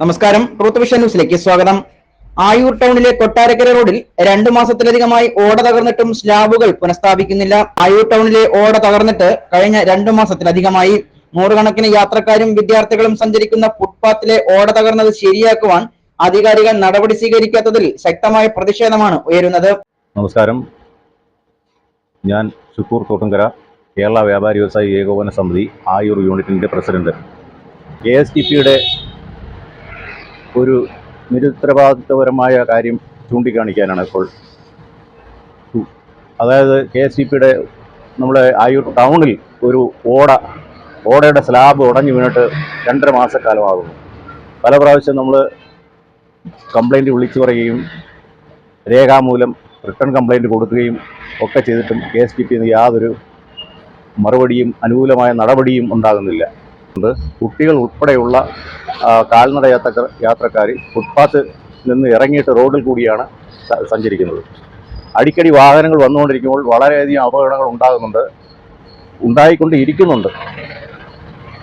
നമസ്കാരം. Truth vision ന്യൂസിലേക്ക് സ്വാഗതം. ആയൂർ ടൗണിലെ കൊട്ടാരക്കര റോഡിൽ രണ്ടു മാസത്തിലധികമായി ഓട തകർന്നിട്ടും സ്ലാബുകൾ പുനഃസ്ഥാപിക്കുന്നില്ല. ആയൂർ ടൗണിലെ ഓട തകർന്നിട്ട് കഴിഞ്ഞ രണ്ടു മാസത്തിലധികമായി നൂറുകണക്കിന് യാത്രക്കാരും വിദ്യാർത്ഥികളും സഞ്ചരിക്കുന്ന ഫുട്പാത്തിലെ ഓട തകർന്നത് ശരിയാക്കുവാൻ അധികാരികൾ നടപടി സ്വീകരിക്കാത്തതിൽ ശക്തമായ പ്രതിഷേധമാണ് ഉയരുന്നത്. നമസ്കാരം. ഞാൻ ശുക്കൂർ തോട്ടുങ്കര കേരള വ്യാപാരി വ്യവസായി ഏകോപന സമിതി ആയൂർ യൂണിറ്റിന്റെ പ്രസിഡന്റ്. കെ എസ് ടി പിയുടെ ഒരു നിരുത്തരവാദിത്വപരമായ കാര്യം ചൂണ്ടിക്കാണിക്കാനാണ് ഇപ്പോൾ. അതായത് കെ എസ് ഇ പിയുടെ നമ്മുടെ ആയൂർ ടൗണിൽ ഒരു ഓട ഓടയുടെ സ്ലാബ് ഉടഞ്ഞു വീണിട്ട് രണ്ടര മാസക്കാലമാകുന്നു. പല പ്രാവശ്യം നമ്മൾ കംപ്ലൈന്റ് വിളിച്ചു പറയുകയും രേഖാമൂലം റിട്ടേൺ കംപ്ലൈന്റ് കൊടുക്കുകയും ഒക്കെ ചെയ്തിട്ടും കെ എസ് പി യാതൊരു മറുപടിയും അനുകൂലമായ നടപടിയും ഉണ്ടാകുന്നില്ല. കുട്ടികൾ ഉൾപ്പെടെയുള്ള കാൽനട യാത്ര യാത്രക്കാർ ഫുട്പാത്ത് നിന്ന് ഇറങ്ങിയിട്ട് റോഡിൽ കൂടിയാണ് സഞ്ചരിക്കുന്നത്. അടിക്കടി വാഹനങ്ങൾ വന്നുകൊണ്ടിരിക്കുമ്പോൾ വളരെയധികം അപകടങ്ങൾ ഉണ്ടാകുന്നുണ്ട്. ഉണ്ടായിക്കൊണ്ടിരിക്കുന്നുണ്ട്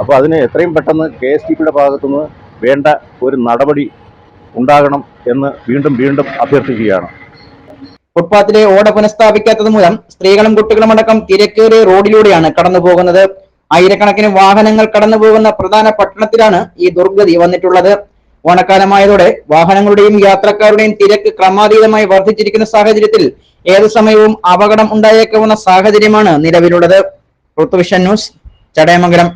അപ്പോൾ അതിന് എത്രയും പെട്ടെന്ന് കെ എസ് ടി പിയുടെ ഭാഗത്തുനിന്ന് വേണ്ട ഒരു നടപടി ഉണ്ടാകണം എന്ന് വീണ്ടും വീണ്ടും അഭ്യർത്ഥിക്കുകയാണ്. ഫുട്പാത്തിലെ ഓട പുനഃസ്ഥാപിക്കാത്തത് മൂലം സ്ത്രീകളും കുട്ടികളും അടക്കം തിരക്കേറിയ റോഡിലൂടെയാണ് കടന്നു പോകുന്നത് ആയിരക്കണക്കിന് വാഹനങ്ങൾ കടന്നു പോകുന്ന പ്രധാന പട്ടണത്തിലാണ് ഈ ദുർഗതി വന്നിട്ടുള്ളത്. ഓണക്കാലമായതോടെ വാഹനങ്ങളുടെയും യാത്രക്കാരുടെയും തിരക്ക് ക്രമാതീതമായി വർദ്ധിച്ചിരിക്കുന്ന സാഹചര്യത്തിൽ ഏതു സമയവും അപകടം ഉണ്ടായേക്കാവുന്ന സാഹചര്യമാണ് നിലവിലുള്ളത്. ഋത്തുവിഷൻ ന്യൂസ് ചടയമംഗലം.